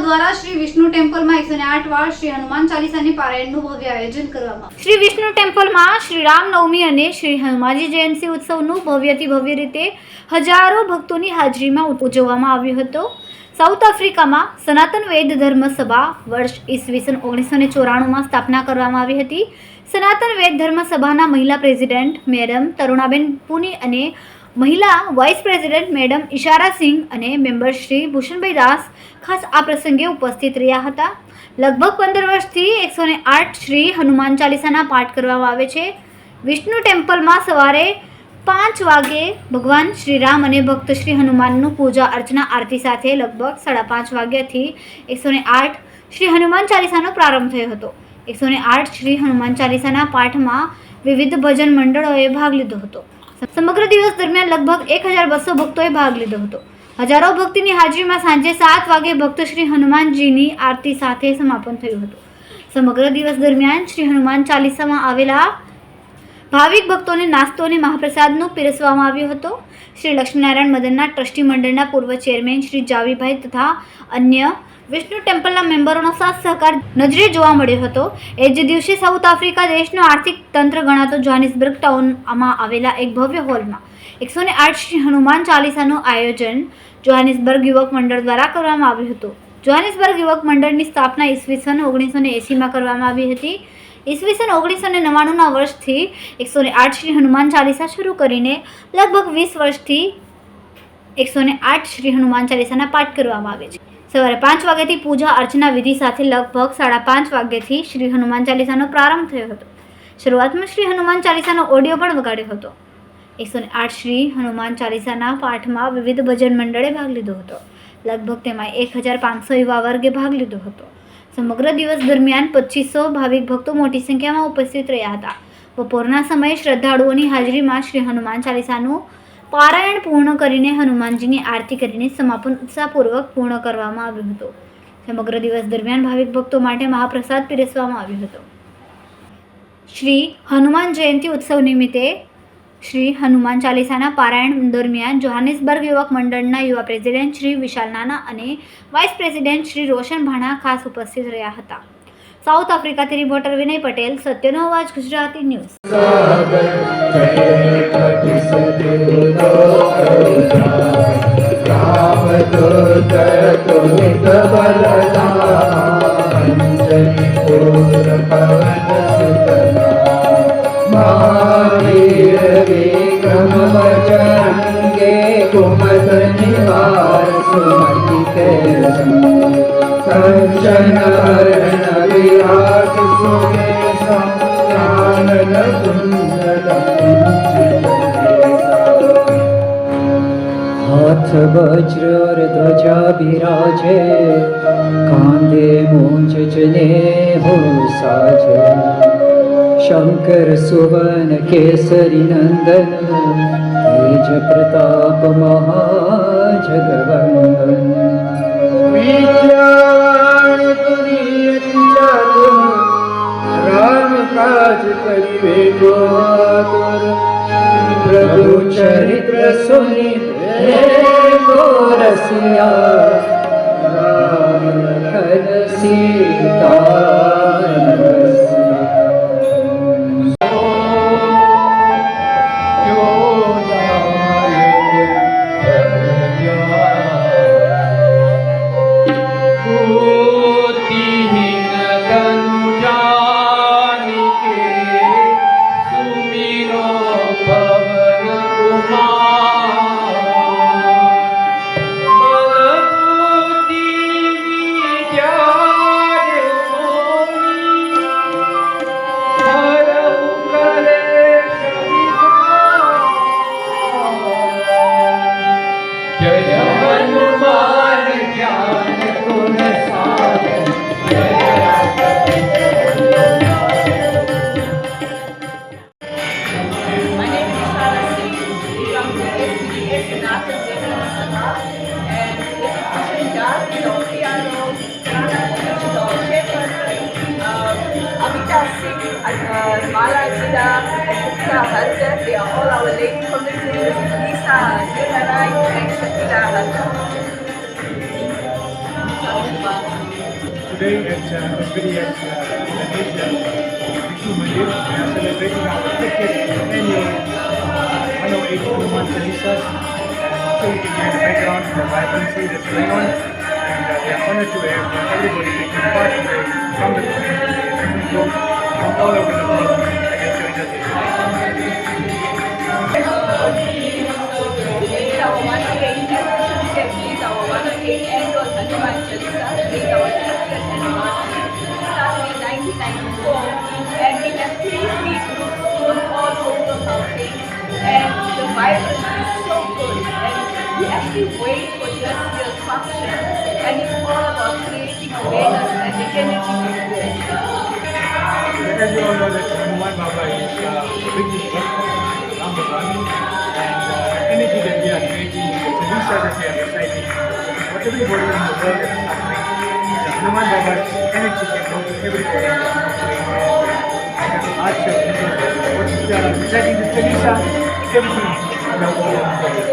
દ્વારા શ્રી વિષ્ણુ ટેમ્પલમાં એકસો આઠ વાર શ્રી હનુમાન ચાલીસાની પારાયણનું ભવ્ય આયોજન કરવામાં શ્રી વિષ્ણુ ટેમ્પલમાં શ્રી રામનવમી અને શ્રી હનુમાનજી જયંતિ ઉત્સવનું ભવ્યથી ભવ્ય રીતે હજારો ભક્તોની હાજરીમાં ઉજવવામાં આવ્યો હતો. સાઉથ આફ્રિકામાં સનાતન વેદ ધર્મ સભા વર્ષ ઈસવીસન ઓગણીસો ને ચોરાણુંમાં સ્થાપના કરવામાં આવી હતી. સનાતન વેદ ધર્મ સભાના મહિલા પ્રેસિડેન્ટ મેડમ તરુણાબેન પુની અને મહિલા vice president madam Ishara Singh અને મેમ્બર શ્રી ભૂષણભાઈ દાસ ખાસ આ પ્રસંગે ઉપસ્થિત રહ્યા હતા. લગભગ પંદર વર્ષથી એકસો ને આઠ શ્રી હનુમાન ચાલીસાના પાઠ કરવામાં આવે છે. વિષ્ણુ ટેમ્પલમાં સવારે પાંચ વાગે ભગવાન શ્રી રામ અને ભક્ત શ્રી હનુમાનનું પૂજા અર્ચના આરતી સાથે લગભગ સાડા પાંચ વાગ્યાથી એકસો ને આઠ શ્રી હનુમાન ચાલીસાનો પ્રારંભ થયો હતો. એકસો ને આઠ શ્રી હનુમાન ચાલીસાના પાઠમાં વિવિધ ભજન મંડળોએ ભાગ લીધો હતો. સમગ્ર દિવસ દરમિયાન લગભગ એક હજાર બસો ભક્તોએ ભાગ લીધો હતો. હજારો ભક્તની હાજરીમાં સાંજે સાત વાગે ભક્ત શ્રી હનુમાનજીની આરતી સાથે સમાપન થયું હતું. સમગ્ર દિવસ દરમિયાન શ્રી હનુમાન ચાલીસામાં આવેલા ભાવિક ભક્તોને નાસ્તો અને મહાપ્રસાદનું પીરસવામાં આવ્યો હતો. શ્રી લક્ષ્મીનારાયણ મદનના ટ્રસ્ટી મંડળના પૂર્વ ચેરમેન શ્રી જાવીભાઈ તથા અન્ય વિષ્ણુ ટેમ્પલના મેમ્બરોનો સાથ સહકાર નજરે જોવા મળ્યો હતો. એ જ દિવસે સાઉથ આફ્રિકા દેશનો આર્થિક તંત્ર ગણાતો જોહાનિસબર્ગ ટાઉનમાં આવેલા એક ભવ્ય હોલમાં એકસો ને આઠ શ્રી હનુમાન ચાલીસાનું આયોજન જોહાનિસબર્ગ યુવક મંડળ દ્વારા કરવામાં આવ્યું હતું. જોહાનિસબર્ગ યુવક મંડળની સ્થાપના ઈસવીસન ઓગણીસો ને એંસીમાં કરવામાં આવી હતી. ઈસવીસન ઓગણીસો ને નવ્વાણુંના વર્ષથી એકસો ને આઠ શ્રી હનુમાન ચાલીસા શરૂ કરીને લગભગ વીસ વર્ષથી એકસો ને આઠ શ્રી હનુમાન ચાલીસાના પાઠ કરવામાં આવે છે. સવારે પાંચ વાગ્યાથી પૂજા અર્ચના વિધિ સાથે લગભગ સાડા પાંચ વાગ્યાથી શ્રી હનુમાન ચાલીસાનો પ્રારંભ થયો હતો. શરૂઆતમાં શ્રી હનુમાન ચાલીસાનો ઓડિયો પણ વગાડ્યો હતો. એકસો ને આઠ શ્રી હનુમાન ચાલીસાના પાઠમાં વિવિધ ભજન મંડળે ભાગ લીધો હતો. લગભગ તેમાં એક હજાર પાંચસો યુવા વર્ગે ભાગ લીધો હતો. સમગ્ર દિવસ દરમિયાન પચીસો ભાવિક ભક્તો મોટી સંખ્યામાં ઉપસ્થિત રહ્યા હતા. બપોરના સમયે શ્રદ્ધાળુઓની હાજરીમાં શ્રી હનુમાન ચાલીસાનું પારાયણ પૂર્ણ કરીને હનુમાનજીની આરતી કરીને સમાપન ઉત્સાહપૂર્વક પૂર્ણ કરવામાં આવ્યું હતું. સમગ્ર દિવસ દરમિયાન ભાવિક ભક્તો માટે મહાપ્રસાદ પીરસવામાં આવ્યો હતો. શ્રી હનુમાન જયંતિ ઉત્સવ નિમિત્તે શ્રી હનુમાન ચાલીસાના પારાયણ દરમિયાન જોહાનિસબર્ગ યુવક મંડળના યુવા પ્રેસિડેન્ટ શ્રી વિશાલ નાના અને વાઇસ પ્રેસિડેન્ટ શ્રી રોશન ભાણા ખાસ ઉપસ્થિત રહ્યા હતા. સાઉથ આફ્રિકાથી રિપોર્ટર વિનય પટેલ સત્યનો અવાજ ગુજરાતી ન્યૂઝ े. હાથ વજ્ર ધ્વજા બિરાજે કાંધે મૂંજ જને હો સાજે શંકર સુવન કેસરી, નંદન, તેજ પ્રતાપ મહાજગવંદન. વિદ્યા કાજ કરી તોર પ્રભુ ચરિત્ર સુની કો રસિયા. Ram Sita. Uh, today at uh, SBDS uh, Indonesia Vishnu Mandir, we are celebrating our 50th annual 108 Hanuman Chalisas. So you can get background the vibrancy that's going on. And uh, we are honored to have everybody taking part from the community, wait for this year's function and it's all about creating awareness and the energy of As you all know that Hanuman Baba is the biggest number one, and uh, energy that we are creating, the Chalisa that we are reciting, what everybody in the world is suffering, Baba's energy can go to everybody. I you, what is the reciting Chalisa, everything.